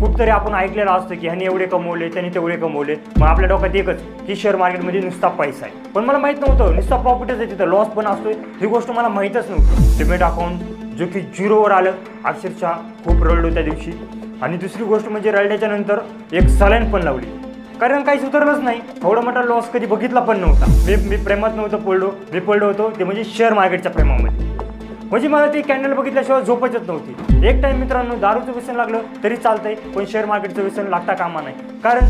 खूप तरी आपण ऐकलेलं असतं की ह्याने एवढे कमवले त्याने तेवढे कमवले. मग आपल्या डोक्यात एकच की शेअर मार्केटमध्ये नुसता पैसा आहे. पण मला माहीत नव्हतं नुसता प्रॉफिटच आहे तिथं लॉस पण असतोय. ही गोष्ट मला माहीतच नव्हती. डिमेट अकाउंट जो की झिरोवर आलं अक्षरशः खूप रडलो त्या दिवशी. आणि दुसरी गोष्ट म्हणजे रडल्याच्या नंतर एक सलाईन पण लावली. कारण काही सुधारलंच नाही. थोडा मोठा लॉस कधी बघितला पण नव्हता. मी मी प्रेमात नव्हतं पडलो. मी पडलो होतो ते म्हणजे शेअर मार्केटच्या प्रेमामध्ये. म्हणजे मला ती कॅन्डल बघितल्याशिवाय झोपच येत नव्हती. एक टाइम मित्रांनो दारूचं व्यसन लागलं तरी चालतंय पण शेअर मार्केटचं व्यसन लागता कामा नाही कारण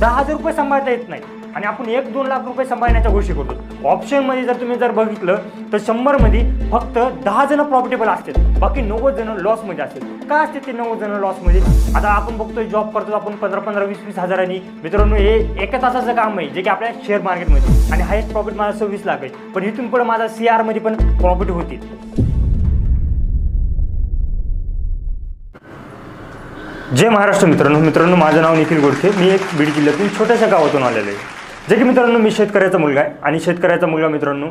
दहा हजार रुपये सांभाळता येत नाही. आणि आपण एक दोन लाख रुपये सांभाळण्याच्या गोष्टी करतो ऑप्शनमध्ये जर तुम्ही जर बघितलं तर शंभरमध्ये फक्त दहा जण प्रॉफिटेबल असतात. बाकी नव्वद जण लॉसमध्ये असतात. का असते ते नव्वद जण लॉसमध्ये आता आपण बघतोय जॉब करतो आपण पंधरा पंधरा वीस वीस हजारांनी. मित्रांनो हे एका तासाचं काम आहे जे की आपल्या शेअर मार्केटमध्ये आणि हायेस्ट प्रॉफिट माझा सव्वीस लाख आहे. पण इथून पुढे माझा सी आरमध्ये पण प्रॉफिट होतील. जय महाराष्ट्र मित्रांनो. मित्रांनो माझं नाव निखिल गोडखे. मी एक बीड जिल्ह्यातून छोट्याशा गावातून आलेलो आहे. जे की मित्रांनो मी शेतकऱ्याचा मुलगा आहे. आणि शेतकऱ्याचा मुलगा मित्रांनो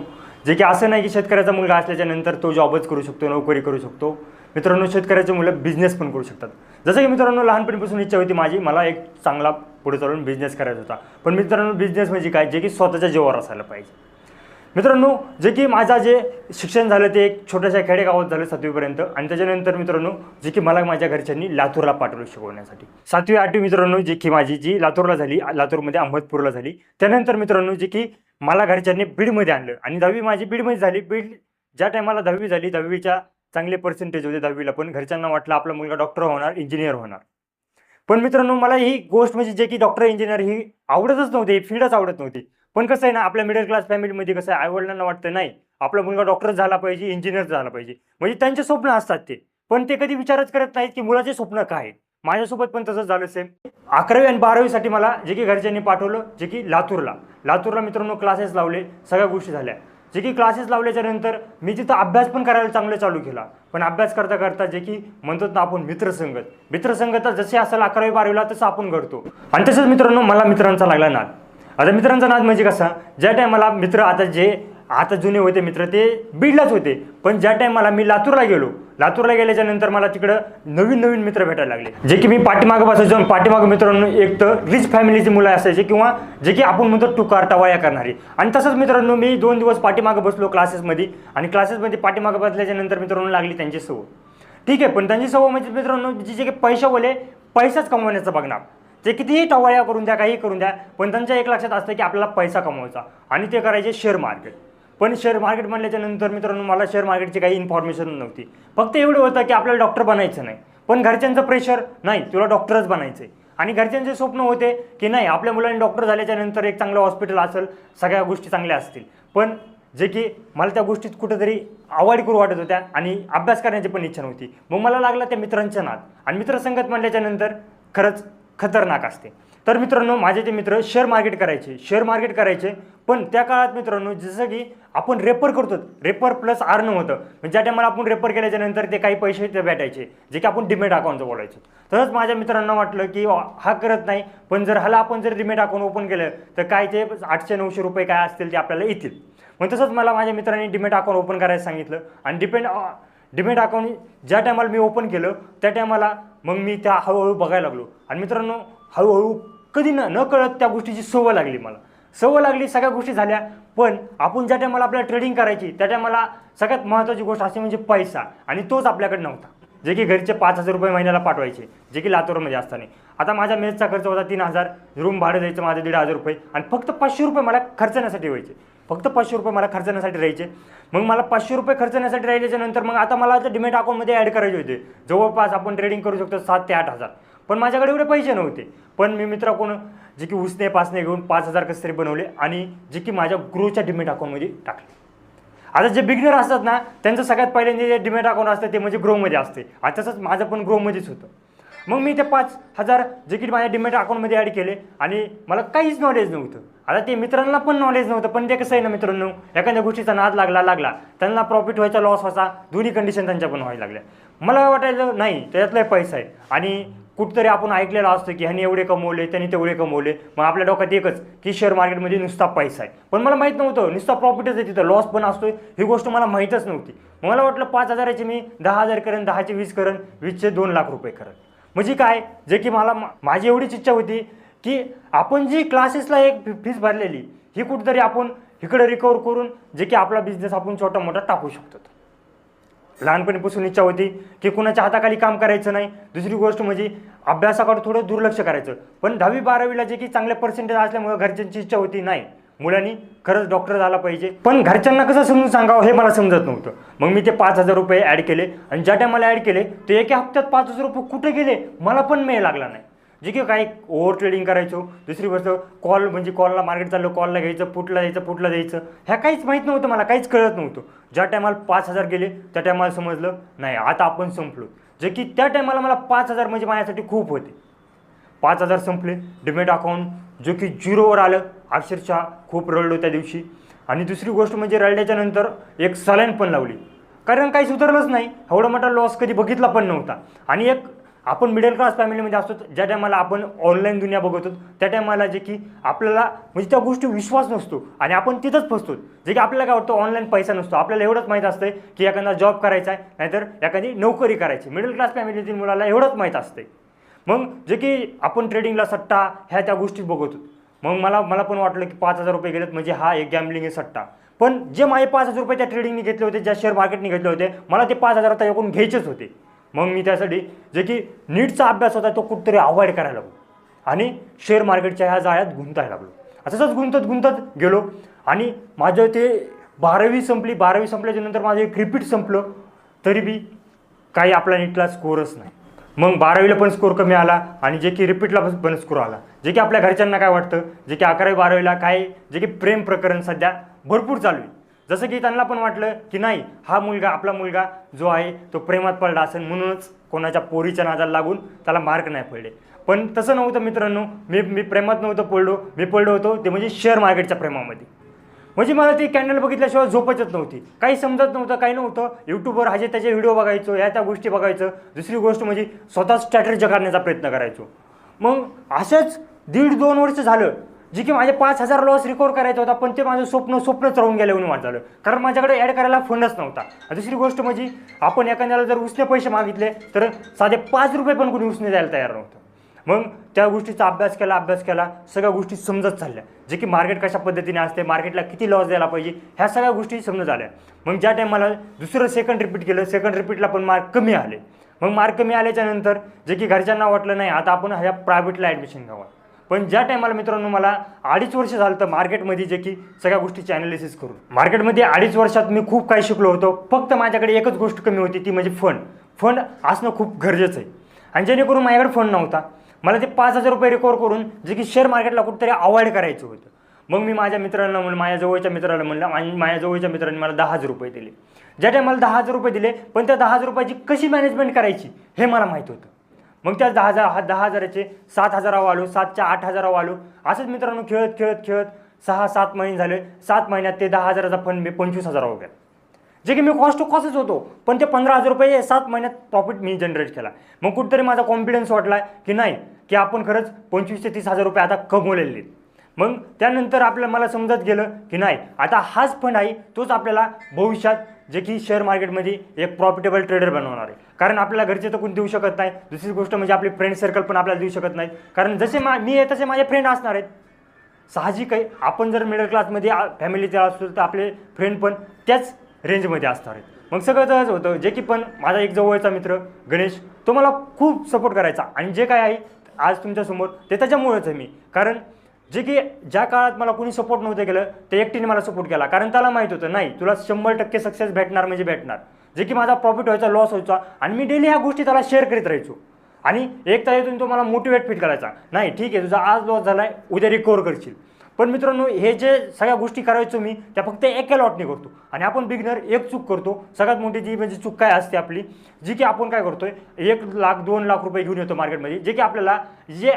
जे की असं नाही की शेतकऱ्याचा मुलगा असल्याच्या नंतर तो जॉबच करू शकतो नोकरी करू शकतो. मित्रांनो शेतकऱ्याचे मुलं बिझनेस पण करू शकतात. जसं की मित्रांनो लहानपणीपासून इच्छा होती माझी मला एक चांगला पुढे चालून बिझनेस करायचा होता. पण मित्रांनो बिझनेस म्हणजे काय? जे की स्वतःच्या जीवावर असायला पाहिजे. मित्रांनो जे की माझा जे शिक्षण झालं ते एक छोट्याशा खेडेगावात झालं सातवीपर्यंत. आणि त्याच्यानंतर मित्रांनो जे की मला माझ्या घरच्यांनी लातूरला पाठवलं शिकवण्यासाठी. सातवी आठवी मित्रांनो जी की माझी जी लातूरला झाली लातूरमध्ये अहमदपूरला झाली. त्यानंतर मित्रांनो जे की मला घरच्यांनी बीडमध्ये आणलं. आणि दहावी माझी बीडमध्ये झाली. बीड ज्या टायमाला दहावी झाली दहावीच्या चांगले पर्सेंटेज होते दहावीला पण घरच्यांना वाटलं आपला मुलगा डॉक्टर होणार इंजिनियर होणार. पण मित्रांनो मला ही गोष्ट म्हणजे जे की डॉक्टर इंजिनियर ही आवडतच नव्हती ही फील्डच आवडत नव्हती. पण कसं आहे ना आपल्या मिडल क्लास फॅमिलीमध्ये कसं आहे आईवडिलांना वाटतं नाही आपला मुलगा डॉक्टर झाला पाहिजे इंजिनियर झाला पाहिजे. म्हणजे त्यांचे स्वप्न असतात ते. पण ते कधी विचारच करत नाहीत की मुलाचे स्वप्न काय आहे माझ्यासोबत पण तसंच झालं सेम अकरावी आणि बारावीसाठी मला जे की घरच्यांनी पाठवलं जे की लातूरला. लातूरला मित्रांनो क्लासेस लावले सगळ्या गोष्टी झाल्या. जे की क्लासेस लावल्याच्या नंतर मी तिथं अभ्यास पण करायला चांगलं चालू केला. पण अभ्यास करता करता जे की म्हणतात ना आपण मित्रसंगत. मित्रसंगत जसे असेल अकरावी बारावीला तसं आपण घडतो. आणि तसंच मित्रांनो मला मित्रांचा लागला नाद. आता मित्रांचा नाद म्हणजे कसा? ज्या टायमाला मित्र आता जे आता जुने होते मित्र ते बीडलाच होते. पण ज्या टायमाला मी लातूरला गेलो लातूरला गेल्याच्यानंतर मला तिकडं नवीन नवीन मित्र भेटायला लागले. जे की मी पाठीमागं बसायचो पाठीमागं मित्रांनो एक तर रिच फॅमिलीची मुलं असायचे किंवा जे की आपण म्हणतो टुकार टवाया करणारी. आणि तसंच मित्रांनो मी दोन दिवस पाठीमागं बसलो क्लासेसमध्ये आणि क्लासेसमध्ये पाठीमागं बसल्याच्या नंतर मित्रांनो लागली त्यांची सवय. ठीक आहे पण त्यांची सवय म्हणजे मित्रांनो जी जे काही पैशावाले पैसाच कमवण्याचं बघणार. ते कितीही टवाळ्या करून द्या काही करून द्या पण त्यांच्या एक लक्षात असतं की आपल्याला पैसा कमवायचा. आणि ते करायचे शेअर मार्केट पण शेअर मार्केट म्हणल्याच्या नंतर मित्रांनो मला शेअर मार्केटची काही इन्फॉर्मेशन नव्हती. फक्त एवढं होतं की आपल्याला डॉक्टर बनायचं नाही. पण घरच्यांचं प्रेशर नाही तुला डॉक्टरच बनायचं आहे आणि घरच्यांचे स्वप्न होते की नाही आपल्या मुलांनी डॉक्टर झाल्याच्यानंतर एक चांगलं हॉस्पिटल असेल सगळ्या गोष्टी चांगल्या असतील. पण जे की मला त्या गोष्टीत कुठेतरी आवड करू वाटत होत्या आणि अभ्यास करण्याची पण इच्छा नव्हती. मग मला लागला त्या मित्रांच्या नाद. आणि मित्रसंगत म्हणल्याच्या नंतर खरंच खतरनाक असते. तर मित्रांनो माझे जे मित्र शेअर मार्केट करायचे शेअर मार्केट करायचे पण त्या काळात मित्रांनो जसं की आपण रेपर करतो रेपर प्लस आर्न होतं. म्हणजे ज्या टायमाला आपण रेपर केल्याच्यानंतर ते काही पैसे ते भेटायचे जे की आपण डिमेट अकाउंटचं बोलायचो. तसंच माझ्या मित्रांना वाटलं की हा करत नाही पण जर ह्याला आपण जर डिमेट अकाउंट ओपन केलं तर काय ते आठशे नऊशे रुपये काय असतील ते आपल्याला येतील. मग तसंच मला माझ्या मित्रांनी डिमेट अकाउंट ओपन करायला सांगितलं. आणि डिपेंड डिमेट अकाउंट ज्या टायमाला मी ओपन केलं त्या टायमाला मग मी त्या हळूहळू बघायला लागलो. आणि मित्रांनो हळूहळू कधी न न कळत त्या गोष्टीची सवय लागली मला. सवय लागली सगळ्या गोष्टी झाल्या पण आपण ज्या टायमाला आपल्याला ट्रेडिंग करायची त्या टायमाला सगळ्यात महत्त्वाची गोष्ट अशी म्हणजे पैसा. आणि तोच आपल्याकडे नव्हता. जे की घरचे पाच हजार रुपये महिन्याला पाठवायचे जे की लातूरमध्ये असताना. आता माझ्या मेसचा खर्च होता तीन हजार रूम भाडं द्यायचं माझं दीड हजार रुपये. आणि फक्त पाचशे रुपये मला खर्चण्यासाठी व्हायचे. फक्त पाचशे रुपये मला खर्चण्यासाठी राहायचे. मग मला पाचशे रुपये खर्चण्यासाठी राहिल्याच्या नंतर मग आता मला आता डिमेट अकाउंटमध्ये ॲड करायचे होते. जवळपास आपण ट्रेडिंग करू शकतो सात ते आठ हजार. पण माझ्याकडे एवढे पैसे नव्हते. पण मी मित्र कोण जे की उसने पासने घेऊन पाच हजार कसे तरी बनवले आणि जे की माझ्या ग्रोच्या डिमेट अकाउंटमध्ये टाकले. आता जे बिगनर असतात ना त्यांचं सगळ्यात पहिल्यांदा जे डिमेट अकाउंट असतं ते म्हणजे ग्रोमध्ये असते. आणि तसंच माझं पण ग्रोमध्येच होतं. मग मी ते पाच हजार जकीट माझ्या डिमेट अकाउंटमध्ये ॲड केले आणि मला काहीच नॉलेज नव्हतं. आता ते मित्रांना पण नॉलेज नव्हतं पण ते कसं आहे ना मित्रांनो एखाद्या गोष्टीचा नाद लागला लागला त्यांना प्रॉफिट व्हायचा लॉस व्हायचा दोन्ही कंडिशन त्यांच्या पण व्हायला लागल्या. मला वाटायचं नाही त्याच्यातला पैसा आहे आणि कुठंतरी आपण ऐकलेलं असतं की ह्याने एवढे कमवले त्यांनी तेवढे कमवले मग आपल्या डोक्यात एकच की शेअर मार्केटमध्ये नुसता पैसा आहे. पण मला माहीत नव्हतं नुसता प्रॉफिटच आहे तिथं लॉस पण असतो ही गोष्ट मला माहीतच नव्हती. मला वाटलं पाच हजाराची मी दहा हजार करेन दहाचे वीस करेन वीसचे दोन लाख रुपये करेन. म्हणजे काय? जे की मला मा- माझी एवढीच इच्छा होती की आपण जी क्लासेसला एक फीस भरलेली ही कुठेतरी आपण इकडे रिकवर करून जे की आपला बिझनेस आपण छोटा मोठा टाकू शकतो. लहानपणीपासून इच्छा होती की कुणाच्या हाताखाली काम करायचं नाही. दुसरी गोष्ट म्हणजे अभ्यासाकडे थोडं दुर्लक्ष करायचं. पण दहावी बारावीला जे की चांगले पर्सेंटेज असल्यामुळे घरच्यांची इच्छा होती नाही. मुलांनी खरंच डॉक्टर झाला पाहिजे. पण घरच्यांना कसं समजून सांगावं हे मला समजत नव्हतं. मग मी ते पाच हजार रुपये ॲड केले आणि ज्या टायमाला ॲड केले ते एका हप्त्यात पाच हजार रुपये कुठे गेले? मला पण मेळ लागला नाही. जे की काही ओव्हर ट्रेडिंग करायचो दुसरी गोष्ट कॉल म्हणजे कॉलला मार्केट चाललं कॉलला घ्यायचं पुटला द्यायचं पुटला द्यायचं. ह्या काहीच माहीत नव्हतं मला काहीच कळत नव्हतं. ज्या टायमाला पाच हजार गेले त्या टायमाला समजलं नाही आता आपण संपलो. जे की त्या टायमाला मला पाच हजार म्हणजे माझ्यासाठी खूप होते. पाच हजार संपले. डिमेट अकाउंट जो की झिरोवर आलं. अक्षरशः खूप रडलो त्या दिवशी. आणि दुसरी गोष्ट म्हणजे रडल्याच्या नंतर एक सलाईन पण लावली. कारण काही सुधारलंच नाही. एवढा मोठा लॉस कधी बघितला पण नव्हता. आणि एक आपण मिडल क्लास फॅमिलीमध्ये असतो ज्या टायमाला आपण ऑनलाईन दुनिया बघतो त्या टायमाला जे की आपल्याला म्हणजे त्या गोष्टी विश्वास नसतो. आणि आपण तिथंच फसतो. जे की आपल्याला काय वाटतं ऑनलाईन पैसा नसतो. आपल्याला एवढंच माहीत असतं की एखादा जॉब करायचा आहे नाहीतर एखादी नोकरी करायची. मिडल क्लास फॅमिलीतील मुलाला एवढंच माहीत असते मग जे की आपण ट्रेडिंगला सट्टा ह्या त्या गोष्टी बघत. होतो मग मला मला पण वाटलं की पाच हजार रुपये गेलेत म्हणजे हा एक गॅमलिंग आहे सट्टा. पण जे माझे पाच हजार रुपये त्या ट्रेडिंगने घेतले होते ज्या शेअर मार्केटने घेतले होते मला ते पाच हजार आता एकूण घ्यायचेच होते. मग मी त्यासाठी जे की नीटचा अभ्यास होता तो कुठतरी अवॉइड करायला लागलो. आणि शेअर मार्केटच्या ह्या जाळ्यात गुंतायला लागलो. असंच गुंतत गुंतत गेलो. आणि माझं ते बारावी संपली बारावी संपल्याच्या नंतर माझं एक रिपीट संपलं तरी बी काही आपला नीटला स्कोरच नाही. मग बारावीला पण स्कोर कमी आला आणि जे की रिपीटला पण पण स्कोर आला. जे की आपल्या घरच्यांना काय वाटतं? जे की अकरावी बारावीला काय जे की प्रेम प्रकरण सध्या भरपूर चालू आहे. जसं की त्यांना पण वाटलं की नाही हा मुलगा आपला मुलगा जो आहे तो प्रेमात पडला असेल म्हणूनच कोणाच्या पोरीच्या नादाला लागून त्याला मार्क नाही पडले. पण तसं नव्हतं मित्रांनो मी मी प्रेमात नव्हतं पडलो मी पडलो होतो ते म्हणजे शेअर मार्केटच्या प्रेमामध्ये. म्हणजे मला ती कॅन्डल बघितल्याशिवाय झोपतच नव्हती. काही समजत नव्हतं काही नव्हतं. यूट्यूबवर हाजे त्याचे व्हिडिओ बघायचो या त्या गोष्टी बघायचं. दुसरी गोष्ट म्हणजे स्वतः स्ट्रॅटर्जी करण्याचा प्रयत्न करायचो. मग असंच दीड दोन वर्ष झालं जे की माझे पाच हजार लॉस रिकवर करायचा होता पण ते माझं स्वप्न स्वप्नच राहून गेलं म्हणून माझं झालं कारण माझ्याकडे ॲड करायला फंडच नव्हता. दुसरी गोष्ट म्हणजे आपण एखाद्याला जर उसने पैसे मागितले तर साधे पाच रुपये पण कोणी उसने द्यायला तयार नव्हतं. मग त्या गोष्टीचा अभ्यास केला अभ्यास केला सगळ्या गोष्टी समजत चालल्या. जे की मार्केट कशा पद्धतीने असते मार्केटला किती लॉस द्यायला पाहिजे ह्या सगळ्या गोष्टी समजत आल्या. मग ज्या टायमाला दुसरं सेकंड रिपीट केलं सेकंड रिपीटला पण मार्क कमी आले. मग मार्क कमी आल्याच्यानंतर जे की घरच्यांना वाटलं नाही आता आपण ह्या प्रायव्हेटला ॲडमिशन घ्यावं. पण ज्या टायमाला मित्रांनो मला अडीच वर्ष झालं तर मार्केटमध्ये जे की सगळ्या गोष्टीची ॲनालिसिस करून. मार्केटमध्ये अडीच वर्षात मी खूप काही शिकलो होतो. फक्त माझ्याकडे एकच गोष्ट कमी होती ती म्हणजे फंड फंड असणं खूप गरजेचं आहे. आणि जेणेकरून माझ्याकडे फंड नव्हता. मला ते पाच हजार रुपये रिकवर करून जे की शेअर मार्केटला कुठेतरी अवॉइड करायचं होतं. मग मी माझ्या मित्रांना म्हणलं माझ्या जवळच्या मित्राला म्हणलं आणि माझ्या जवळच्या मित्रांनी मला दहा हजार रुपये दिले. ज्या टायमाला दहा हजार रुपये दिले पण त्या दहा हजार रुपयाची कशी मॅनेजमेंट करायची हे मला माहीत होतं. मग त्या दहा हजार हा दहा हजाराचे सात हजारावर आलो सातच्या आठ हजारावर आलो. असंच मित्रांनो खेळत खेळत खेळत सहा सात महिने झाले. सात महिन्यात ते दहा हजाराचा फंड मी पंचवीस हजारावर गेला जे की मी कॉस्ट टू कॉस्टच होतो पण ते पंधरा हजार रुपये सात महिन्यात प्रॉफिट मी जनरेट केला. मग कुठेतरी माझा कॉन्फिडन्स वाटला की नाही की आपण खरंच पंचवीस ते तीस हजार रुपये आता कमवलेले आहेत. मग त्यानंतर आपलं मला समजत गेलं की नाही आता हाच फंड आहे तोच आपल्याला भविष्यात जे की शेअर मार्केटमध्ये एक प्रॉफिटेबल ट्रेडर बनवणार आहे. कारण आपल्याला घरचे तर कोणी देऊ शकत नाही दुसरी गोष्ट म्हणजे आपले फ्रेंड सर्कल पण आपल्याला देऊ शकत नाही. कारण जसे मा मी आहे तसे माझे फ्रेंड असणार आहेत. साहजिक आहे आपण जर मिडल क्लासमध्ये फॅमिलीचे असतो तर आपले फ्रेंड पण त्याच रेंजमध्ये असणार आहेत. मग सगळं तसंच होतं जे की पण माझा एक जवळचा मित्र गणेश तो मला खूप सपोर्ट करायचा. आणि जे काय आहे आज तुमच्यासमोर ते त्याच्यामुळेच आहे मी. कारण जे की ज्या काळात मला कोणी सपोर्ट नव्हतं केलं ते एकटीने मला सपोर्ट केला. कारण त्याला माहीत होतं नाही तुला शंभर टक्के सक्सेस भेटणार म्हणजे भेटणार. जे की माझा प्रॉफिट व्हायचा लॉस व्हायचा आणि मी डेली ह्या गोष्टी त्याला शेअर करीत राहायचो. आणि एक तारखेतून तो मला मोटिवेट फील करायचा. नाही ठीक आहे तुझा आज लॉस झाला आहे उद्या रिकवर करशील. पण मित्रांनो हे जे सगळ्या गोष्टी करायचो मी त्या फक्त एका लॉटने करतो. आणि आपण बिगनर एक चूक करतो. सगळ्यात मोठी जी म्हणजे चूक काय असते आपली जी की आपण काय करतोय एक लाख दोन लाख रुपये घेऊन येतो मार्केटमध्ये जे की आपल्याला जे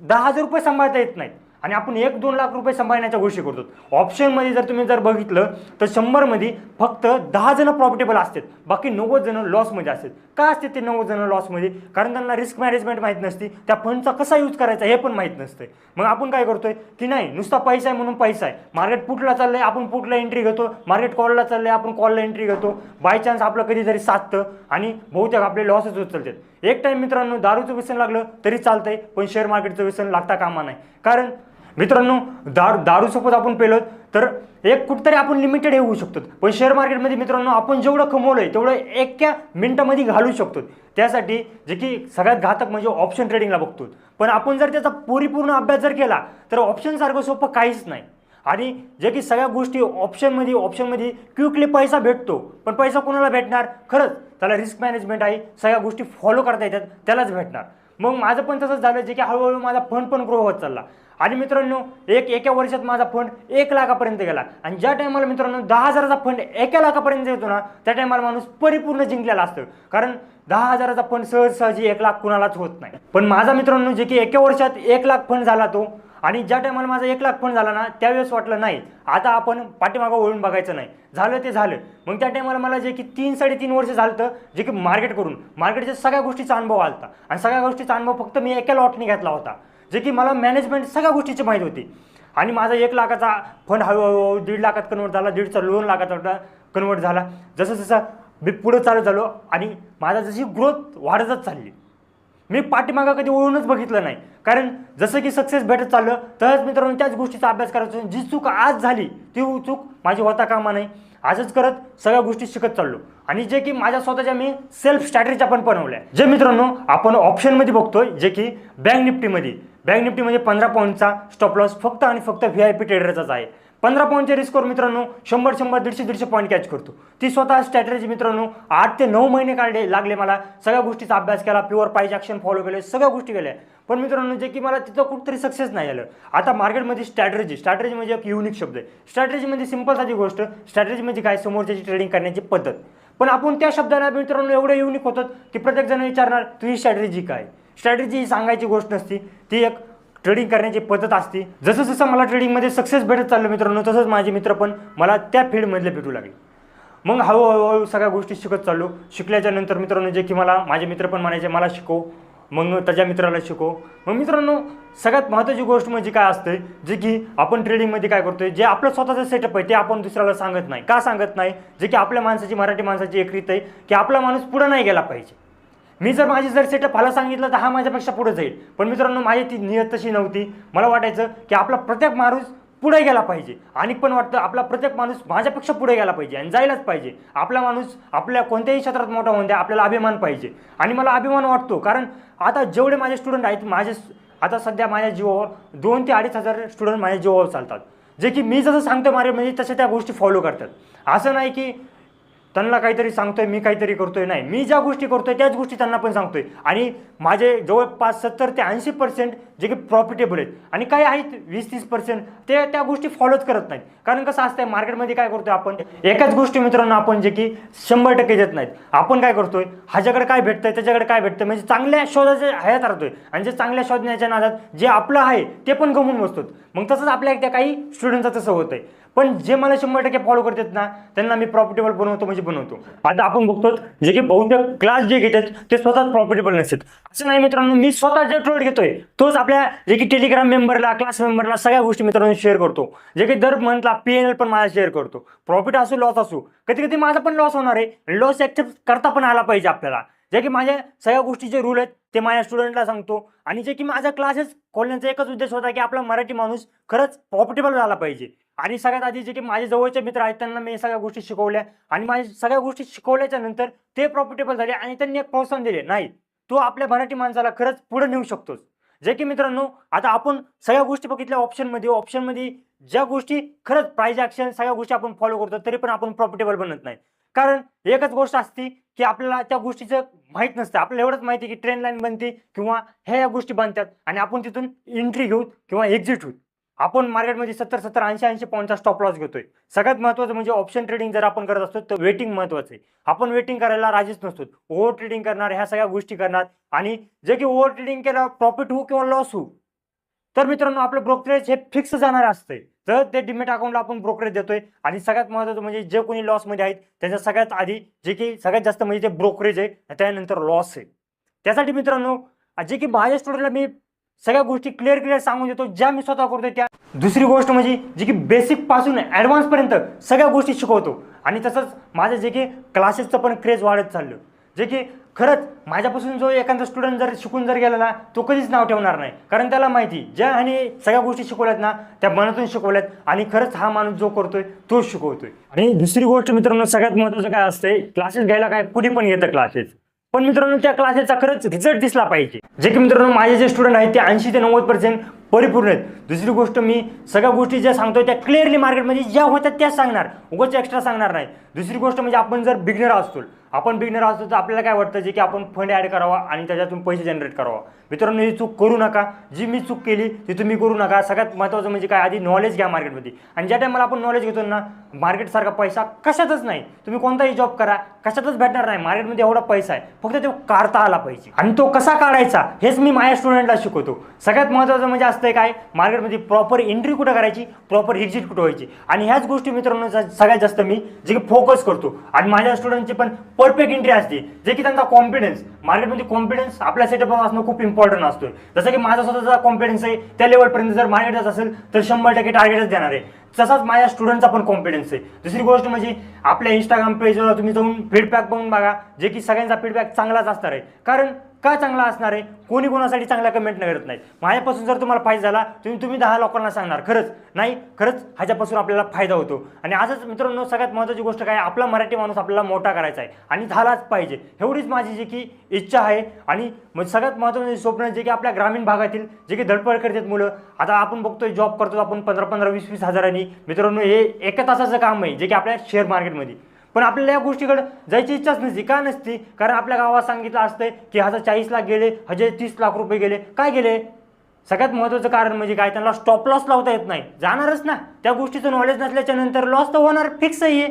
दहा हजार रुपये सांभाळता येत नाहीत. आणि आपण एक दोन लाख रुपये सांभाळण्याच्या गोष्टी करतो. ऑप्शनमध्ये जर तुम्ही जर बघितलं तर शंभरमध्ये फक्त दहा जणं प्रॉफिटेबल असतात. बाकी नव्वद जणं लॉसमध्ये असतात. का असते ते नव्वद जणं लॉसमध्ये कारण त्यांना रिस्क मॅनेजमेंट माहीत नसते. त्या फंडचा कसा यूज करायचा हे पण माहीत नसते. मग आपण काय करतोय? की नाही नुसता पैसा आहे म्हणून पैसा आहे. मार्केट पुटला चाललंय आपण पुटला एंट्री घेतो. मार्केट कॉलला चाललंय आपण कॉलला एंट्री घेतो. बाय चान्स आपलं कधीतरी साधतं आणि बहुतेक आपले लॉसच होत चालतात एक टाईम मित्रांनो दारूचं व्यसन लागलं तरी चालतंय पण शेअर मार्केटचं व्यसन लागता कामा नाही. कारण मित्रांनो दारू दारूसोबत आपण पेलो तर एक कुठतरी आपण लिमिटेड होऊ शकतो. पण शेअर मार्केटमध्ये मित्रांनो आपण जेवढं कमवलं आहे तेवढं एका मिनटामध्ये घालू शकतो. त्यासाठी जे की सगळ्यात घातक म्हणजे ऑप्शन ट्रेडिंगला बघतो. पण आपण जर त्याचा परिपूर्ण अभ्यास जर केला तर ऑप्शनसारखं सोपं काहीच नाही. आणि जे की सगळ्या गोष्टी ऑप्शनमध्ये ऑप्शनमध्ये क्विकली पैसा भेटतो. पण पैसा कोणाला भेटणार? खरंच त्याला रिस्क मॅनेजमेंट आहे सगळ्या गोष्टी फॉलो करता येतात त्यालाच भेटणार. मग माझं पण तसंच झालं जे की हळूहळू माझा फंड पण ग्रो होत चालला. आणि मित्रांनो एक एका वर्षात माझा फंड एक लाखापर्यंत गेला. आणि ज्या टायमाला मित्रांनो दहा हजाराचा फंड एका लाखापर्यंत येतो ना त्या टायमाला माणूस परिपूर्ण जिंकलेला असतो. कारण दहा हजाराचा फंड सहज सहजी एक लाख कुणालाच होत नाही. पण माझा मित्रांनो जे की एका वर्षात एक लाख फंड झाला तो आणि ज्या टायमाला माझा एक लाख पण झाला ना त्यावेळेस वाटलं नाही. आता आपण पाठीमागं वळून बघायचं नाही. झालं ते झालं. मग त्या टायमाला मला जे की तीन साडेतीन वर्ष झालं होतं जे की मार्केट करून. मार्केटच्या सगळ्या गोष्टीचा अनुभव आला होता आणि सगळ्या गोष्टीचा अनुभव फक्त मी एका लॉटने घेतला होता. जे की मला मॅनेजमेंट सगळ्या गोष्टीची माहीत होती. आणि माझा एक लाखाचा फंड हळूहळू दीड लाखात कन्वर्ट झाला दीडचा दोन लाखाचा कन्वर्ट झाला. जसं जसं मी पुढं चालू झालो आणि माझा जशी ग्रोथ वाढतच चालली. मी पाठीमागं कधी ओळूनच बघितलं नाही. कारण जसं की सक्सेस भेटत चाललं तरच मित्रांनो त्याच गोष्टीचा अभ्यास करायचो जी चूक आज झाली ती चूक माझी होता कामा नाही आजच करत सगळ्या गोष्टी शिकत चाललो. आणि जे की माझ्या स्वतःच्या मी सेल्फ स्ट्रॅटेजी पण बनवल्या. जे मित्रांनो आपण ऑप्शनमध्ये बघतोय जे की बँक निफ्टीमध्ये बँक निफ्टीमध्ये पंधरा पॉईंटचा स्टॉप लॉस फक्त आणि फक्त व्ही आय पी ट्रेडरचाच आहे. पंधरा पॉईंटच्या रिस्कवर मित्रांनो शंभर शंभर दीडशे दीडशे पॉईंट कॅच करतो. ती स्वतः स्ट्रॅटेजी मित्रांनो आठ ते नऊ महिने काढले लागले मला. सगळ्या गोष्टीचा अभ्यास केला प्युअर पाहिजे ॲक्शन फॉलो केले सगळ्या गोष्टी केल्या. पण मित्रांनो जे की मला तिथं कुठंतरी सक्सेस नाही आलं. आता मार्केटमध्ये स्ट्रॅटेजी स्ट्रॅटेजी म्हणजे एक युनिक शब्द आहे. स्ट्रॅटेजीमध्ये म्हणजे सिंपल साधी गोष्ट. स्ट्रॅटेजी म्हणजे काय? समोरच्याची ट्रेडिंग करण्याची पद्धत. पण आपण त्या शब्दाला मित्रांनो एवढं युनिक होतात की प्रत्येक जण विचारणार तुझी स्ट्रॅटेजी काय? स्ट्रॅटेजी ही सांगायची गोष्ट नसती. ती एक ट्रेडिंग करण्याची पद्धत असते. जसं जसं मला ट्रेडिंगमध्ये सक्सेस भेटत चाललो मित्रांनो तसंच माझे मित्र पण मला त्या फील्डमधले भेटू लागले. मग हळूहळूहळू सगळ्या गोष्टी शिकत चाललो. शिकल्याच्या नंतर मित्रांनो जे की मला माझे मित्र पण म्हणायचे मला शिकव. मग त्याच्या मित्राला शिकव. मग मित्रांनो सगळ्यात महत्त्वाची गोष्ट म्हणजे काय असते जे की आपण ट्रेडिंगमध्ये काय करतोय जे आपलं स्वतःचं सेटअप आहे ते आपण दुसऱ्याला सांगत नाही. का सांगत नाही? जे की आपल्या माणसाची मराठी माणसाची एक रीत आहे की आपला माणूस पुढं नाही गेला पाहिजे. मी जर माझी जर सेटअप मला सांगितलं तर हा माझ्यापेक्षा पुढे जाईल. पण मित्रांनो माझी ती नियत तशी नव्हती. मला वाटायचं की आपला प्रत्येक माणूस पुढे गेला पाहिजे. आणि पण वाटतं आपला प्रत्येक माणूस माझ्यापेक्षा पुढे गेला पाहिजे आणि जायलाच पाहिजे. आपला माणूस आपल्या कोणत्याही क्षेत्रात मोठा होऊन द्या आपल्याला अभिमान पाहिजे. आणि मला अभिमान वाटतो कारण आता जेवढे माझे स्टुडंट आहेत माझे आता सध्या माझ्या जीवावर दोन ते अडीच हजार स्टुडंट माझ्या जीवावर चालतात. जे की मी जसं सांगतो माझे म्हणजे तशा त्या गोष्टी फॉलो करतात. असं नाही की त्यांना काहीतरी सांगतोय मी काहीतरी करतोय नाही. मी ज्या गोष्टी करतोय त्याच गोष्टी त्यांना पण सांगतोय. आणि माझे जवळपास सत्तर ते ऐंशी पर्सेंट जे की प्रॉफिटेबल आहेत. आणि काही आहेत वीस तीस पर्सेंट ते त्या गोष्टी फॉलोच करत नाहीत. कारण कसं असतंय मार्केटमध्ये काय करतोय आपण? एकाच गोष्टी मित्रांनो आपण जे की शंभर टक्के देत नाहीत. आपण काय करतोय? ह्याच्याकडे काय भेटतंय त्याच्याकडे काय भेटतंय? म्हणजे चांगल्या शोधाचे हयात राहतोय. आणि जे चांगल्या शोधण्याच्या नादात जे आपलं आहे ते पण गमून बसतो मग तसंच आपल्या त्या काही स्टुडंटचं तसं होतंय. पण जे मला शंभर टक्के फॉलो करतात ना त्यांना मी प्रॉफिटेबल बनवतो म्हणजे बनवतो. आता आपण बघतो जे की बहुतेक क्लास जे घेतात ते स्वतःच प्रॉफिटेबल नसतात. असं नाही मित्रांनो मी स्वतः जे ट्रेड घेतोय तोच आपल्या जे की टेलिग्राम मेंबरला क्लास मेंबरला सगळ्या गोष्टी मित्रांनो शेअर करतो. जे की दर मंथला पी एन एल पण माझा शेअर करतो. प्रॉफिट असो लॉस असो कधी कधी माझा पण लॉस होणार आहे. लॉस ॲक्सेप्ट करता पण आला पाहिजे आपल्याला. जे की माझ्या सगळ्या गोष्टीचे रूल आहेत ते माझ्या स्टुडंटला सांगतो. आणि जे की माझा क्लासेस खोलण्याचा एकच उद्देश होता की आपला मराठी माणूस खरंच प्रॉफिटेबल झाला पाहिजे. आणि सगळ्यात आधी जे की माझे जवळचे मित्र आहेत त्यांना मी सगळ्या गोष्टी शिकवल्या. आणि माझ्या सगळ्या गोष्टी शिकवल्याच्या नंतर ते प्रॉफिटेबल झाले आणि त्यांनी एक प्रोत्साहन दिले. नाही तू आपल्या मराठी माणसाला खरंच पुढे नेऊ शकतोस. जे की मित्रांनो आता आपण सगळ्या गोष्टी बघितल्या ऑप्शनमध्ये ऑप्शनमध्ये ज्या गोष्टी खरंच प्राईज ॲक्शन सगळ्या गोष्टी आपण फॉलो करतो तरी पण आपण प्रॉफिटेबल बनत नाही. कारण एकच गोष्ट असते की आपल्याला त्या गोष्टीचं माहीत नसतं. आपल्याला एवढंच माहिती की ट्रेन लाईन बनते किंवा ह्या या गोष्टी बनतात. आणि आपण तिथून एंट्री घेऊ किंवा एक्झिट होऊ आपण मार्केटमध्ये सत्तर सत्तर ऐंशी ऐंशी पॉईंटचा स्टॉप लॉस घेतोय. सगळ्यात महत्त्वाचं म्हणजे ऑप्शन ट्रेडिंग जर आपण करत असतो तर वेटिंग महत्त्वाचं आहे. आपण वेटिंग करायला राजीच नसतो. ओव्हर ट्रेडिंग करणार ह्या सगळ्या गोष्टी करणार. आणि जे की ओव्हर ट्रेडिंग केलं प्रॉफिट होऊ किंवा लॉस होऊ तर मित्रांनो आपलं ब्रोकरेज हे फिक्स जाणार असते तर ते डिमेट अकाउंटला आपण ब्रोकरेज देतोय आणि सगळ्यात महत्त्वाचं म्हणजे जे कोणी लॉसमध्ये आहेत त्याच्या सगळ्यात आधी जे की सगळ्यात जास्त म्हणजे ते ब्रोकरेज आहे त्यानंतर लॉस आहे. त्यासाठी मित्रांनो जे की माझ्या स्टुडंटला मी सगळ्या गोष्टी क्लिअर क्लिअर सांगून देतो. ज्या मी स्वतः करतोय त्या दुसरी गोष्ट म्हणजे जी की बेसिकपासून ॲडव्हान्सपर्यंत सगळ्या गोष्टी शिकवतो. आणि तसंच माझं जे की क्लासेसचं पण क्रेज वाढत चाललं. जे की खरंच माझ्यापासून जो एखादा स्टुडंट जर शिकून जर गेला ना तो कधीच नाव ठेवणार नाही. कारण त्याला माहिती ज्या आणि सगळ्या गोष्टी शिकवल्यात ना त्या मनातून शिकवल्यात. आणि खरंच हा माणूस जो करतोय तोच शिकवतोय. आणि दुसरी गोष्ट मित्रांनो सगळ्यात महत्त्वाचं काय असतंय क्लासेस घ्यायला काय कुठे पण येतं क्लासेस पण मित्रांनो त्या क्लासेसचा खरंच रिझल्ट दिसला पाहिजे. जे की मित्रांनो माझे जे स्टुडंट आहेत ते ऐंशी ते नव्वद पर्सेंट परिपूर्ण आहेत. दुसरी गोष्ट मी सगळ्या गोष्टी ज्या सांगतोय त्या क्लिअरली मार्केटमध्ये ज्या होत्या त्याच सांगणार. उगाच एक्स्ट्रा सांगणार नाही. दुसरी गोष्ट म्हणजे आपण जर बिगनर असतो आपण बिगनर असतो तर आपल्याला काय वाटतं जे की आपण फंड ॲड करावा आणि त्याच्यातून पैसे जनरेट करावा. मित्रांनो ही चूक करू नका. जी मी चूक केली ती तुम्ही करू नका. सगळ्यात महत्त्वाचं म्हणजे काय? आधी नॉलेज घ्या मार्केटमध्ये आणि ज्या टायमाला आपण नॉलेज घेतो ना मार्केटसारखा पैसा कशातच नाही. तुम्ही कोणताही जॉब करा कशातच भेटणार नाही. मार्केटमध्ये एवढा पैसा आहे. फक्त तो काढता आला पाहिजे. आणि तो कसा काढायचा हेच मी माझ्या स्टुडंटला शिकवतो. सगळ्यात महत्त्वाचं म्हणजे असतं काय? मार्केटमध्ये प्रॉपर एंट्री कुठं करायची? प्रॉपर एक्झिट कुठं व्हायची? आणि ह्याच गोष्टी मित्रांनो सगळ्यात जास्त मी जे की फोकस करतो. आणि माझ्या स्टुडंटची पण परफेक्ट एंट्री असते. जे की त्यांचा कॉन्फिडन्स मार्केटमध्ये कॉन्फिडन्स आपल्या सेटअप असणं खूप इम्पॉर्टंट असतो. जसं की माझा स्वतःचा कॉन्फिडन्स आहे त्या लेवलपर्यंत जर मार्केट जात असेल तर शंभर टक्के टार्गेटच देणार आहे. तसाच माझ्या स्टुडंटचा पण कॉन्फिडन्स आहे. दुसरी गोष्ट म्हणजे आपल्या इंस्टाग्राम पेजवर तुम्ही जाऊन फीडबॅक बघून बघा जे की सगळ्यांचा फीडबॅक चांगलाच असणार आहे. कारण का चांगला असणार आहे? कोणी कोणासाठी चांगला कमेंट नाही करत नाही माझ्यापासून जर तुम्हाला फायदा झाला तुम्ही तुम्ही दहा लोकांना सांगणार. खरंच. नाही खरंच ह्याच्यापासून आपल्याला फायदा होतो. आणि आजच मित्रांनो सगळ्यात महत्त्वाची गोष्ट काय आपला मराठी माणूस आपल्याला मोठा करायचा आहे. आणि झालाच पाहिजे. एवढीच माझी जी की इच्छा आहे. आणि सगळ्यात महत्त्वाचं स्वप्न जे की आपल्या ग्रामीण भागातील जे की धडपड करतात मुलं. आता आपण बघतोय जॉब करतो आपण पंधरा पंधरा वीस वीस हजारांनी. मित्रांनो हे एका तासाचं काम आहे जे की आपल्या शेअर मार्केटमध्ये पण आपल्याला या गोष्टीकडे जायची इच्छाच नसती. का नसती? कारण आपल्या गावात सांगितलं असतंय की हजार चाळीस लाख गेले हजार तीस लाख रुपये गेले काय गेले? सगळ्यात महत्त्वाचं कारण म्हणजे काय? त्यांना स्टॉप लॉस लावता येत नाही. जाणारच ना. त्या गोष्टीचं नॉलेज नसल्याच्या नंतर लॉस तर होणार फिक्स आहे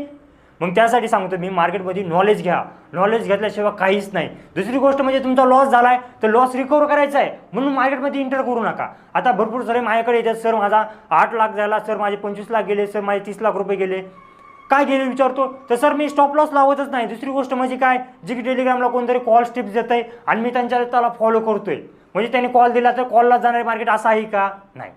मग त्यासाठी सांगतो मी मार्केटमध्ये नॉलेज घ्या. नॉलेज घेतल्याशिवाय काहीच नाही. दुसरी गोष्ट म्हणजे तुमचा लॉस झाला आहे तर लॉस रिकवर करायचा आहे म्हणून मार्केटमध्ये इंटर करू नका. आता भरपूर सर माझ्याकडे येतात. सर माझा आठ लाख झाला. सर माझे पंचवीस लाख गेले. सर माझे तीस लाख रुपये गेले. काय गेले विचारतो? तर सर मी स्टॉप लॉस लावतच नाही. दुसरी गोष्ट म्हणजे काय? जे की टेलिग्रामला कोणतरी कॉल टिप्स देत आहे आणि मी त्यांच्या त्याला फॉलो करतोय. म्हणजे त्यांनी कॉल दिला तर कॉलला जाणारे मार्केट असं आहे का? नाही.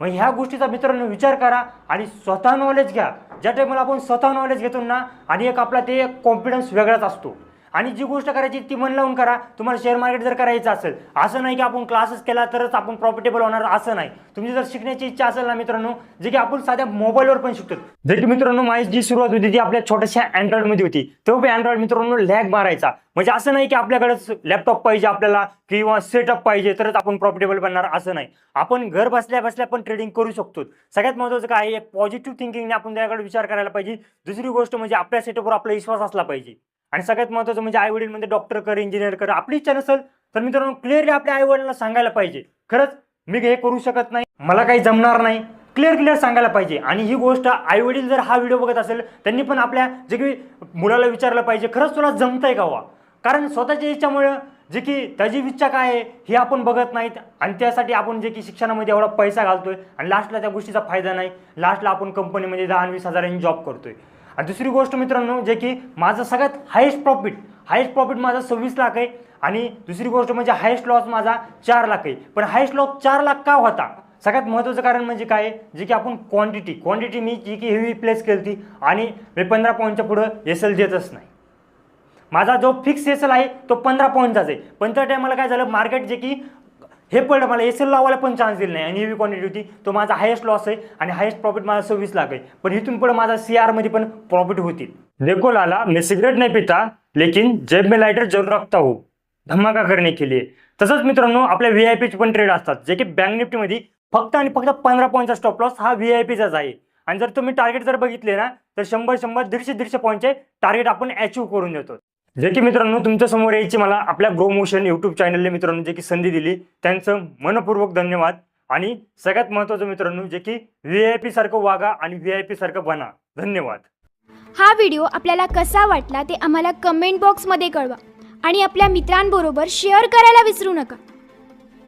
मग ह्या गोष्टीचा मित्रांनो विचार करा आणि स्वतः नॉलेज घ्या. ज्या टाईमला आपण स्वतः नॉलेज घेतो ना आणि एक आपला ते एक कॉन्फिडन्स वेगळाच असतो. आणि जी गोष्ट करायची ती मन लावून करा. तुम्हाला शेअर मार्केट जर करायचं असेल असं नाही की आपण क्लासेस केला तरच आपण प्रॉफिटेबल होणार असं नाही. तुमची जर शिकण्याची इच्छा असेल ना मित्रांनो जे की आपण साध्या मोबाईलवर पण शिकतो जे की मित्रांनो माझी जी सुरुवात होती ती आपल्या छोट्याशा अँड्रॉइडमध्ये होती. तो पण अँड्रॉइड मित्रांनो लॅग मारायचा. म्हणजे असं नाही की आपल्याकडेच लॅपटॉप पाहिजे आपल्याला किंवा सेटअप पाहिजे तरच आपण प्रॉफिटेबल बनणार असं नाही. आपण घर बसल्या बसल्या पण ट्रेडिंग करू शकतो. सगळ्यात महत्त्वाचं काय एक पॉझिटिव्ह थिंकिंगने आपण त्याकडे विचार करायला पाहिजे. दुसरी गोष्ट म्हणजे आपल्या सेटअपवर आपला विश्वास असला पाहिजे. आणि सगळ्यात महत्त्वाचं म्हणजे आई वडील म्हणजे डॉक्टर कर इंजिनियर कर आपली इच्छा नसेल तर मित्रांनो क्लिअरली आपल्या आई वडिलांना सांगायला पाहिजे. खरंच मी हे करू शकत नाही मला काही जमणार नाही. क्लिअर क्लिअर सांगायला पाहिजे. आणि ही गोष्ट आई वडील जर हा व्हिडिओ बघत असेल त्यांनी पण आपल्या जे की मुलाला विचारलं पाहिजे खरंच तुला जमतंय का वा कारण स्वतःच्या इच्छामुळं जे की त्याची इच्छा काय आहे हे आपण बघत नाहीत. आणि त्यासाठी आपण जे की शिक्षणामध्ये एवढा पैसा घालतोय आणि लास्टला त्या गोष्टीचा फायदा नाही. लास्टला आपण कंपनीमध्ये दहा वीस हजारांनी जॉब करतोय. आणि दुसरी गोष्ट मित्रांनो जे की माझं सगळ्यात हायेस्ट प्रॉफिट हायेस्ट प्रॉफिट माझा सव्वीस लाख आहे. आणि दुसरी गोष्ट म्हणजे हायेस्ट लॉस माझा चार लाख आहे. पण हायेस्ट लॉस चार लाख का होता? सगळ्यात महत्त्वाचं कारण म्हणजे काय? जे की आपण क्वांटिटी क्वांटिटी मी जी की हेवी प्लेस केली होती आणि मी पंधरा पॉईंटच्या पुढं एस एल देतच नाही. माझा जो फिक्स एस एल आहे तो पंधरा पॉईंटचाच आहे. पण त्या टायमाला काय झालं? मार्केट जे की हे पडलं मला एस एल लावायला पण चान्स दिला नाही. आणि हेवी क्वांटिटी होती तो माझा हायेस्ट लॉस आहे आणि हायेस्ट प्रॉफिट माझा सव्वीस लाख आहे. पण इथून पुढे माझा सी आरमध्ये पण प्रॉफिट होतील. देखो लाला मी सिगरेट नाही पिता लेकिन जेब में लायटर जरूर रखता हो. धमाका करणे केली तसंच मित्रांनो आपल्या व्ही आय पीचे पण ट्रेड असतात जे की बँक निफ्टीमध्ये फक्त आणि फक्त पंधरा पॉईंटचा स्टॉप लॉस हा व्ही आय पीचाच आहे. आणि जर तुम्ही टार्गेट जर बघितले ना तर शंभर शंभर दीडशे दीडशे पॉईंटचे टार्गेट आपण अचीव्ह करून देतो. जे की मित्रांनो तुमच्यासमोर यायची मला आपल्या ग्रो मोशन यूट्यूब चॅनलने मित्रांनो जे की संधी दिली. त्यांचं मनपूर्वक धन्यवाद. आणि सगळ्यात महत्त्वाचं मित्रांनो जे की व्ही आय पी सारखं वागा आणि व्ही आय पी सारखं बना. धन्यवाद. हा व्हिडिओ आपल्याला कसा वाटला ते आम्हाला कमेंट बॉक्समध्ये कळवा. आणि आपल्या मित्रांबरोबर शेअर करायला विसरू नका.